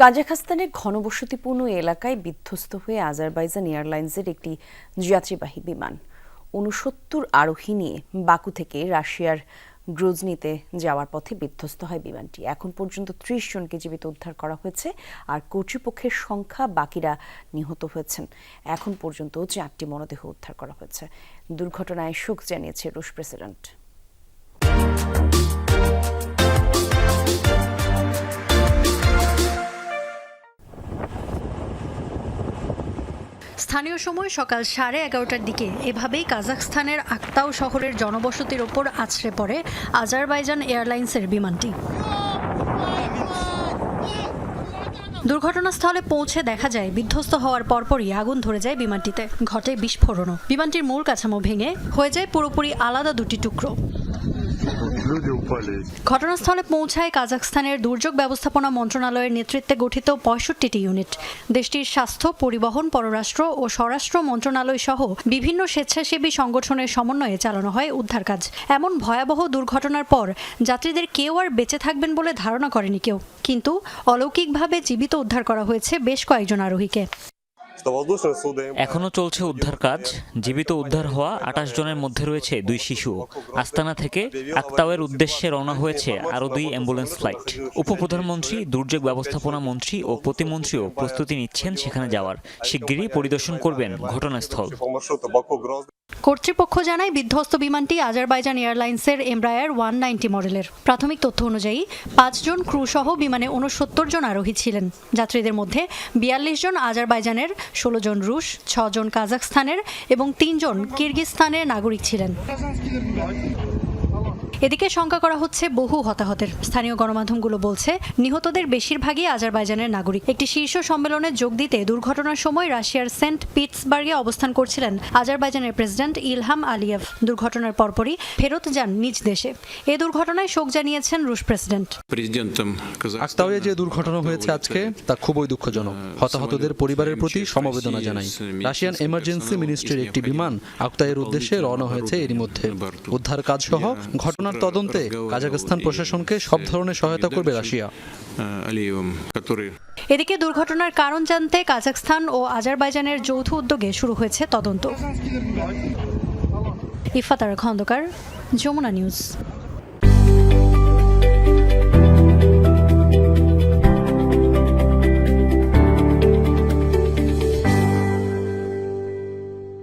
কাজাখস্তানের ঘনবসতিপূর্ণ এলাকায় বিধ্বস্ত হয়ে আজারবাইজান এয়ারলাইন্সের একটি যাত্রীবাহী বিমান। উনসত্তর আরোহী নিয়ে বাকু থেকে রাশিয়ার গ্রোজনিতে যাওয়ার পথে বিধ্বস্ত হয় বিমানটি। এখন পর্যন্ত ত্রিশ জনকে জীবিত উদ্ধার করা হয়েছে আর কর্তৃপক্ষের সংখ্যা বাকিরা নিহত হয়েছেন। এখন পর্যন্ত চারটি মরদেহ উদ্ধার করা হয়েছে। দুর্ঘটনায় শোক জানিয়েছে রুশ প্রেসিডেন্ট। স্থানীয় সময় সকাল সাড়ে এগারোটার দিকে এভাবেই কাজাখস্তানের আক্তাও শহরের জনবসতির ওপর আছড়ে পড়ে আজারবাইজান এয়ারলাইন্সের বিমানটি। দুর্ঘটনাস্থলে পৌঁছে দেখা যায়, বিধ্বস্ত হওয়ার পরপরই আগুন ধরে যায় বিমানটিতে। ঘটে বিস্ফোরণও। বিমানটির মূল কাঠামো ভেঙে হয়ে যায় পুরোপুরি আলাদা দুটি টুকরো। ঘটনাস্থলে পৌঁছায় কাজাকস্তানের দুর্যোগ ব্যবস্থাপনা মন্ত্রণালয়ের নেতৃত্বে গঠিত পঁয়ষট্টিটি ইউনিট। দেশটির স্বাস্থ্য, পরিবহন, পররাষ্ট্র ও স্বরাষ্ট্র মন্ত্রণালয় সহ বিভিন্ন স্বেচ্ছাসেবী সংগঠনের সমন্বয়ে চালানো হয় উদ্ধার কাজ। এমন ভয়াবহ দুর্ঘটনার পর যাত্রীদের কেউ আর বেঁচে থাকবেন বলে ধারণা করেনি কেউ। কিন্তু অলৌকিকভাবে জীবিত উদ্ধার করা হয়েছে বেশ কয়েকজন আরোহীকে। এখনও চলছে উদ্ধার কাজ। জীবিত উদ্ধার হওয়া আঠাশ জনের মধ্যে রয়েছে দুই শিশু। আস্তানা থেকে আক্তাওয়ের উদ্দেশ্যে রওনা হয়েছে আরও দুই অ্যাম্বুলেন্স ফ্লাইট। উপপ্রধানমন্ত্রী, দুর্যোগ ব্যবস্থাপনা মন্ত্রী ও প্রতিমন্ত্রীও প্রস্তুতি নিচ্ছেন সেখানে যাওয়ার। শিগগিরই পরিদর্শন করবেন ঘটনাস্থল। কর্তৃপক্ষ জানায় বিধ্বস্ত বিমানটি আজারবাইজান এয়ারলাইন্সের এমব্রায়ার ওয়ান নাইনটি মডেলের। প্রাথমিক তথ্য অনুযায়ী, পাঁচজন ক্রু সহ বিমানে উনসত্তর জন আরোহী ছিলেন। যাত্রীদের মধ্যে বিয়াল্লিশ জন আজারবাইজানের, ষোলো জন রুশ ছজন কাজাখস্তানের এবং তিনজন কিরগিজস্তানের নাগরিক ছিলেন। এদিকে শঙ্কা করা হচ্ছে বহু হতাহতের। স্থানীয় গণমাধ্যমগুলো বলছে, নিহতদের বেশিরভাগই আজারবাইজানের নাগরিক। একটি শীর্ষ সম্মেলনে যোগ দিতে দুর্ঘটনার সময় রাশিয়ার সেন্ট পিটসবার্গে অবস্থান করছিলেন আজারবাইজানের প্রেসিডেন্ট ইলহাম আলিয়েভ। দুর্ঘটনার পরপরই ফেরত যান নিজ দেশে। এ দুর্ঘটনায় শোক জানিয়েছেন রুশ প্রেসিডেন্ট। আক্তাউয়ে যে দুর্ঘটনা হয়েছে আজকে, তা খুবই দুঃখজনক। হতাহতদের পরিবারের প্রতি সমবেদনা জানাই। রাশিয়ান এমার্জেন্সি মিনিস্ট্রির একটি বিমান আক্তায়ের উদ্দেশ্যে রওনা হয়েছে এরই মধ্যে। উদ্ধার কাজ সহ ঘটনা ঘটনার তদন্তে কাজাখস্তান প্রশাসনকে সব ধরনের সহায়তা করবে রাশিয়া। এদিকে দুর্ঘটনার কারণ জানতে কাজাখস্তান ও আজারবাইজানের যৌথ উদ্যোগে শুরু হয়েছে তদন্ত। ইফাতার খন্দকার, যমুনা নিউজ।